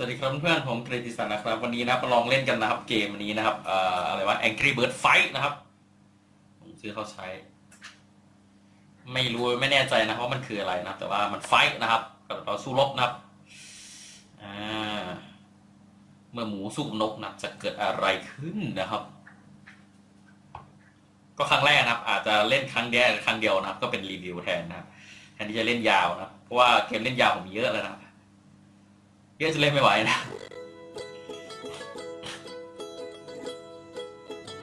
สวัสดีครับเพื่อนผมกฤติสันนะครับ วันนี้นะมาลองเล่นกันนะครับ เกมนี้นะครับเอ่ออะไรวะ Angry Bird Fight นะครับ ผมซื้อเขาใช้ ไม่รู้ไม่แน่ใจนะว่ามันคืออะไรนะแต่ว่ามันไฟนะครับเราสู้รบนะครับอ่าเมื่อหมูสู้นกนะจะเกิดอะไรขึ้นนะครับ ก็ครั้งแรกนะครับ อาจจะเล่นครั้งเดียวครั้งเดียวนะครับ ก็เป็นรีวิวแทนนะครับแทนที่จะเล่นยาวนะเพราะว่าเกมเล่นยาวผมเยอะแล้วนะครับ เยอะจะเล่นไม่ไหวนะ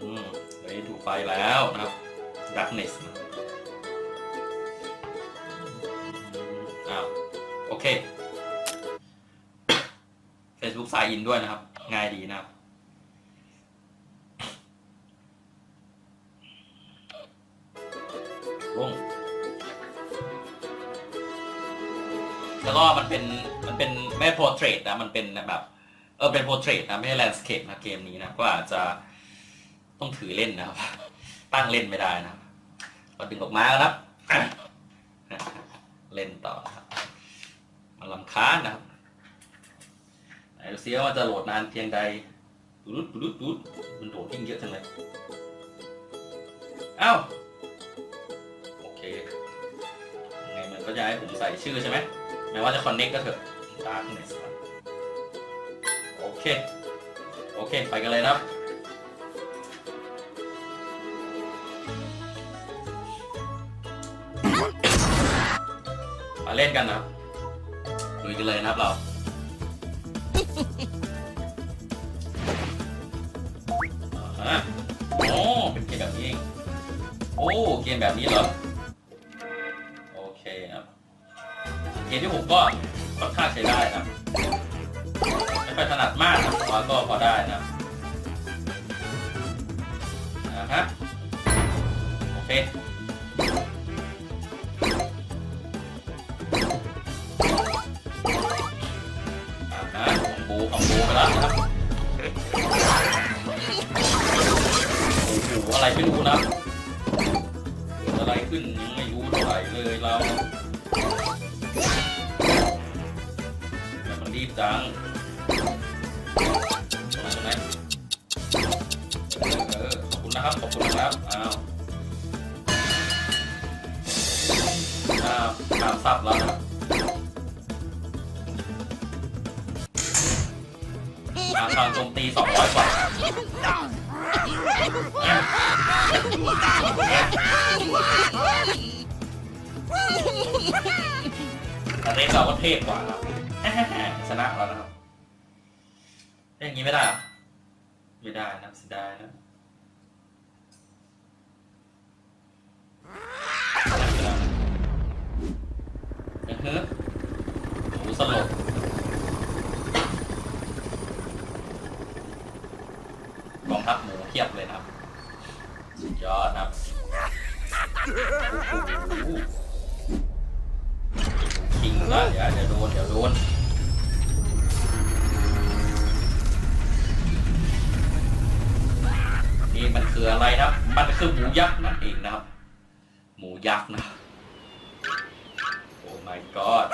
อืมเฮ้ยถูกไฟแล้วนะครับ darkness นสอ้าวโอเค Facebook สายอินด้วยนะครับ ง่ายดีนะครับ แล้วก็มันเป็นมันเป็นไม่โพ r t เทรตนะมันเป็นแบบเออเป็นโพ r t เทรตนะไม่ใช่แลนด์สเคปนะเกมนี้นะก็อาจจะต้องถือเล่นนะครับ ตั้งเล่นไม่ได้นะครับก็ดึงออกมาครับเล่นต่อครับมาลำค้านนะครับไหนดูซิว่าจะโหลดนานเพียงใดดูดดูดดูดมันโหลดทิ้งเยอะจังเลยเอ้าโอเคยังไงมันก็จะให้ผมใส่ชื่อใช่ไหม ม้ว่าจะ connect ก็เถอะ darkness ครับโอเค โอเค ไปกันเลยนะครับ มาเล่นกันนะครับลุยกันเลยนะครับเราอ่าฮะโอ้เป็นเกมแบบนี้เอง โอ้ เกมแบบนี้เหรอ มที่ผมก็ค่อนข้างใช้ได้นะไม่ค่อยถนัดมากนะแต่ว่าก็พอได้นะอ่าฮะโอเคอ่าฮะคอมโบคอมโบไปแล้วนะครับโอ้โหอะไรไม่รู้นะ อะไรขึ้นยังไม่รู้เท่าไหร่เลยเรา บจังตรงนั้นตรงนั้นเออขอบคุณนะครับ ขอบคุณนะครับ อ้าวอ้าวถามซับแล้วนะครับอาคารโจมตี200กว่าแต่เล่นเราก็เทพกว่าครับ ชนะแล้วนะครับเล่นอย่างนี้ไม่ได้เหรอไม่ได้นะเสียดายนะเออฮึหมูสลบกองทัพหมูเทียบเลยนะครับ สุดยอดนะครับโอ้โหคิงละเดี๋ยวเดี๋ยวโดนเดี๋ยวโดน คือหมูยักษ์นั่นเองนะครับ หมูยักษ์นะ โอ้ my god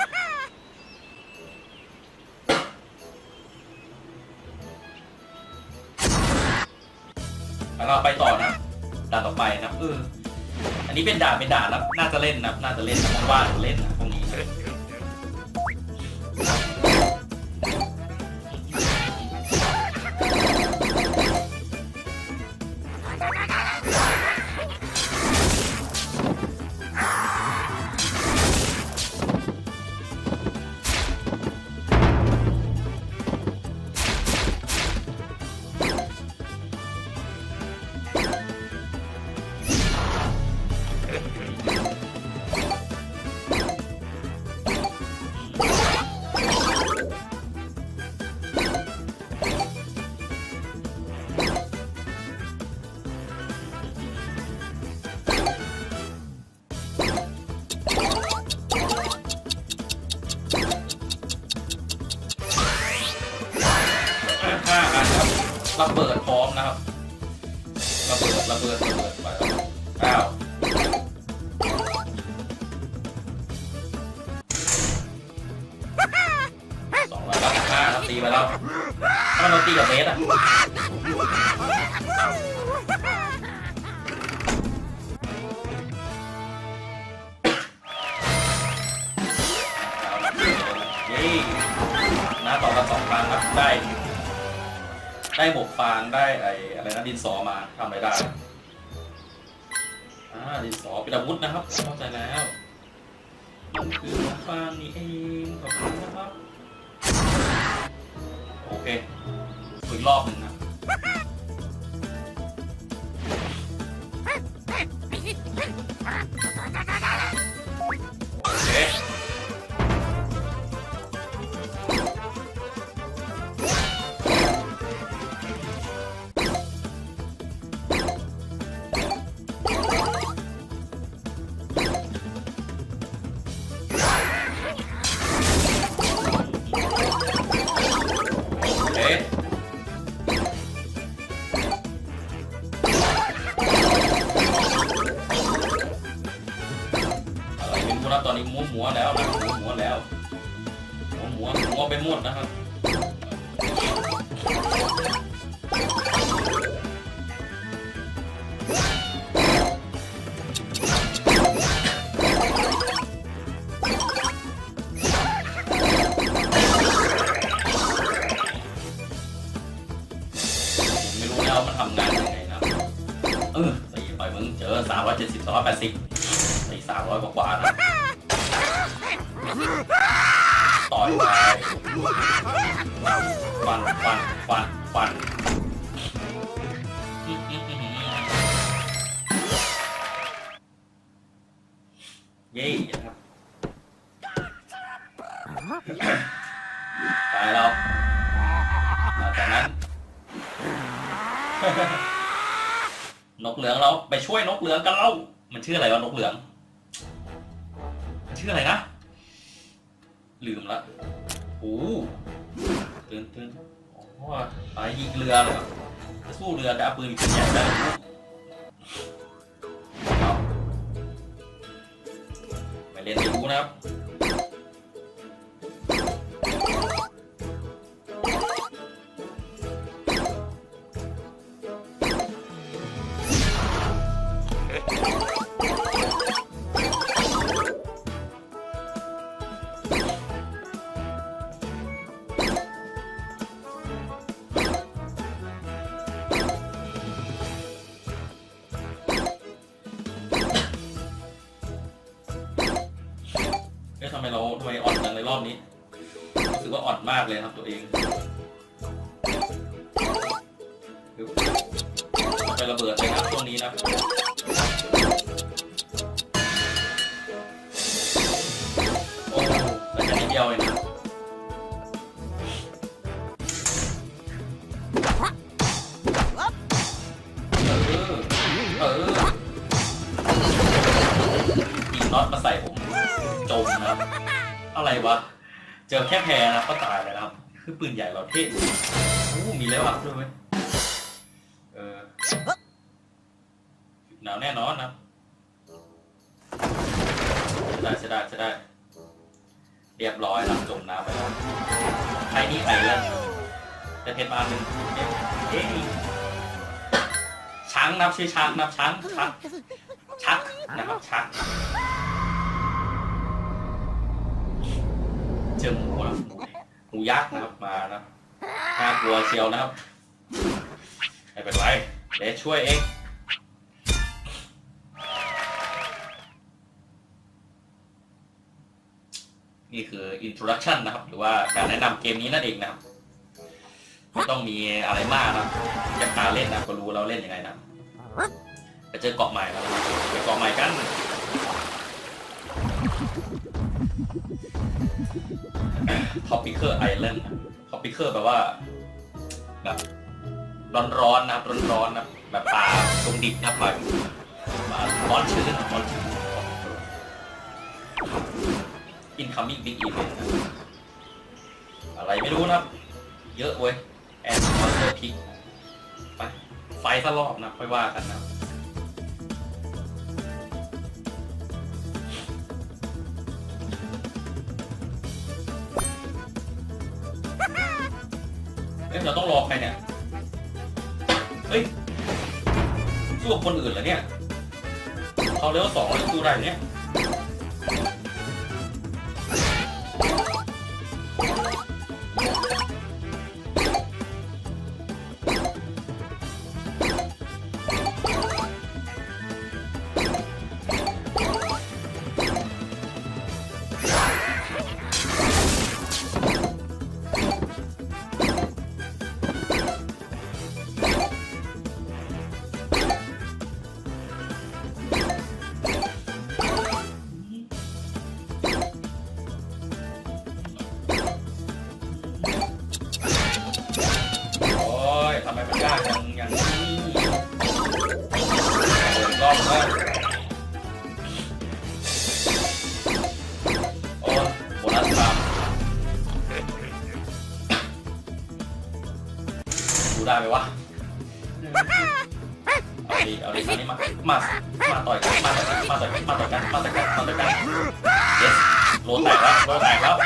แล้วเราไปต่อนะด่านต่อไปนะเอออันนี้เป็นด่านเป็นด่านนะน่าจะเล่นนะน่าจะเล่นนะว่างเล่นนะ สองร้อยรับห้าแล้วตีไปแล้วถ้ามันโดนตีกับเบสอะเย้หน้าต่อกันสองครั้งครับได้ ได้หมกฟางได้ไอ้อะไรนะดินสอมาทำอะไรได้อ่าดินสอเป็นอาวุธนะครับเข้าใจแล้วคือหมกฟางนี่เองขอบคุณนะครับ โอเคอีกรอบหนึ่งนะ ร้อยแปดสิบตีสามร้อยกว่าๆนะต่อยไปฟันฟันฟันฟันเย้นะครับตายแล้วหลังจากนั้น นกเหลืองเราไปช่วยนกเหลืองกันเรา มันชื่ออะไรวะนกเหลือง มันชื่ออะไรนะ ลืมละโอ้ตื่นตื่นอ๋อไปยิงเรือเลยเหรอจะสู้เรือกับเอาปืนขึ้นใหญ่ได้ไปเรียนรู้นะครับ ตัวเองไประเบิดเลยครับช่วงนี้นะ คือปืนใหญ่เราเท่โอ้มีแล้วอะด้วยเว้ยเออหนาวแน่นอนนะจะได้จะได้จะได้ เรียบร้อยล้วจมน้ำไปแล้วไอ้นี่ไอ้แล้วได้เพชรมาหนึ่งเอ๊ะเอ๊ะช้างนับชื่อช้างนับช้างชักชักนะครับชักเจอหมูนะห มูยักษ์นะครับมานะน่ากลัวเชียวนะครับไม่เป็นไรเดี๋ยวช่วยเองนี่คือ introduction นะครับ หรือว่าการแนะนำเกมนี้นั่นเองนะครับไม่ต้องมีอะไรมากนะจากการเล่นนะก็รู้เราเล่นยังไงนะไปเจอเกาะใหม่แล้วไปเกาะใหม่กัน ท็อปปิเคอร์ไอแลนด์ท็อปปิเคอร์แปลว่าแบบร้อนๆนะครับร้อนๆนะแบบป่าตรงดิบนะครับป่าร้อนชื้นร้อนชื้น incoming big event อะไรไม่รู้นะเยอะเว้ยแอนมอนสเตอร์พิกไปไฟซะรอบนะค่อยว่ากันนะ เราต้องรอใครเนี่ย เฮ้ยสู้กับคนอื่นเหรอเนี่ยเขาเลเวลสองเราจะสู้ได้เนี่ยูได้ไหมวะ เอาดิเอาดิมานี่มา มา มาต่อยกัน มาต่อยกัน มาต่อยกัน มาต่อยกัน มาต่อยกันมาต่อยกัน yes โลแตกแล้วโลแตกแล้ว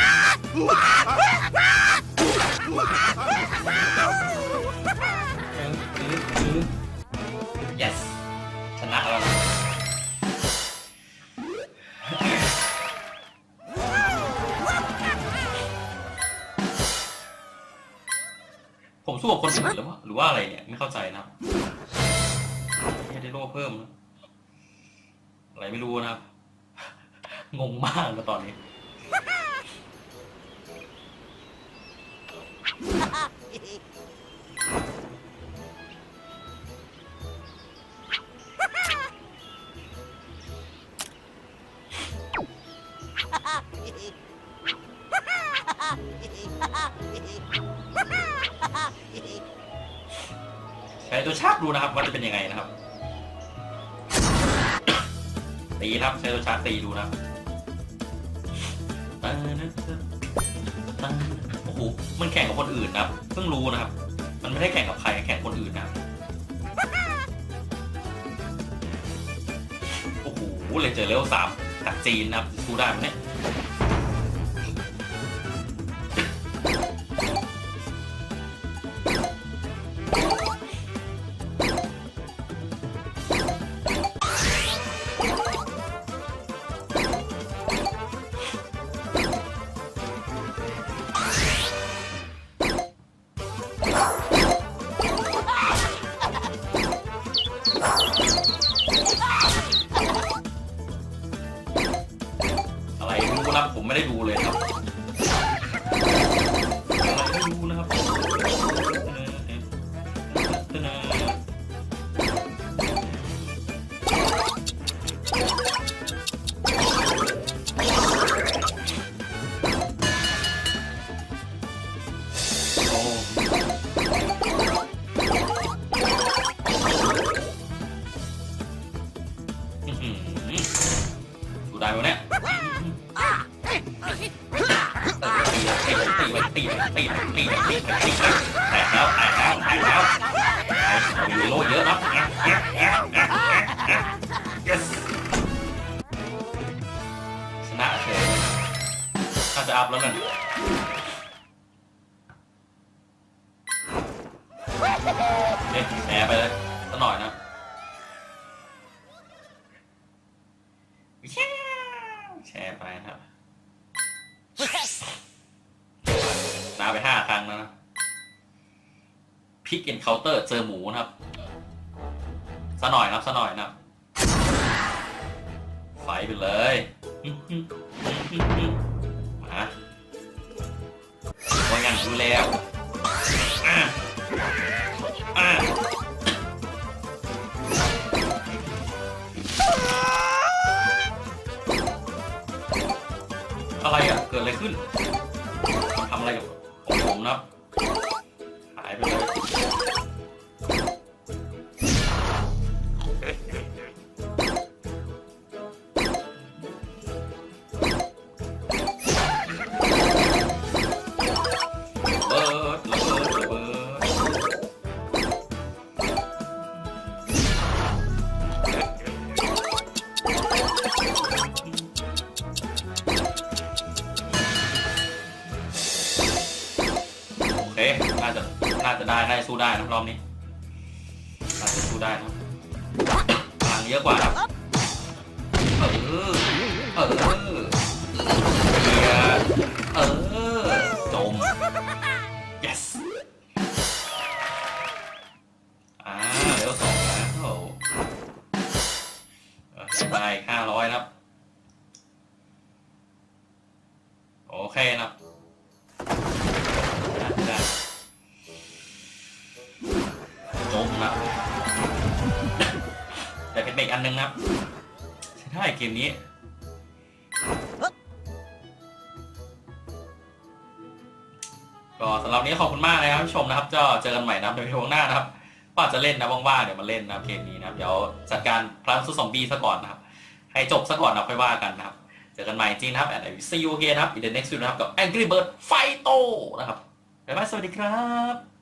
ผมสู้กับคนอื่นหรือว่าหรือว่าอะไรเนี่ยไม่เข้าใจนะครับไม่ได้โล่เพิ่มนะอะไรไม่รู้นะครับ งงมากนะตอนนี้ ใช้ตัวชาร์จดูนะครับว่าจะเป็นยังไงนะครับ ตีครับใช้ตัวชาร์จตีดูนะครับโอ้โหมันแข่งกับคนอื่นนะครับเพิ่งรู้นะครับ มันไม่ได้แข่งกับใครแข่งคนอื่นนะโอ้โหเลยเจอเลเวลสามจากจีนนะครับสู้ได้ไหมเนี่ย Mình. พิกเอนเคาน์เตอร์เจอหมูนะครับสะหน่อยนะครับสะหน่อยนะครับไฟไปเลยมาว่างั้นดูแล้วอะอะอะไรอะ เกิดอะไรขึ้น ハハハハ! น่าจะได้สู้ได้นะรอบนี้น่าจะสู้ได้นะพลังเยอะกว่าครับเออเออเกียเออจม yes อ่าเดี๋ยวสองแล้วได้ห้าร้อยครับ โอเคนะ มนะแต่เป็นเบรกอันหนึงนะครับใช้ได้เกมนี้ก็สำหรับนี้ขอบคุณมากนะครับผู้ชมนะครับก็เจอกันใหม่นะครับในวิดีโอหน้านะครับก็อาจจะเล่นนะว่างๆเดี๋ยวมาเล่นนะครับเกมนี้นะครับเดี๋ยวจัดการพลังสู้ซอมบี้ซะก่อนนะครับ ให้จบซะก่อนนะค่อยว่ากันนะครับ เจอกันใหม่จริงนะครับ and I will see you again นะครับ in the next video นะครับกับ Angry Bird Fight นะครับบ๊ายบายสวัสดีครับ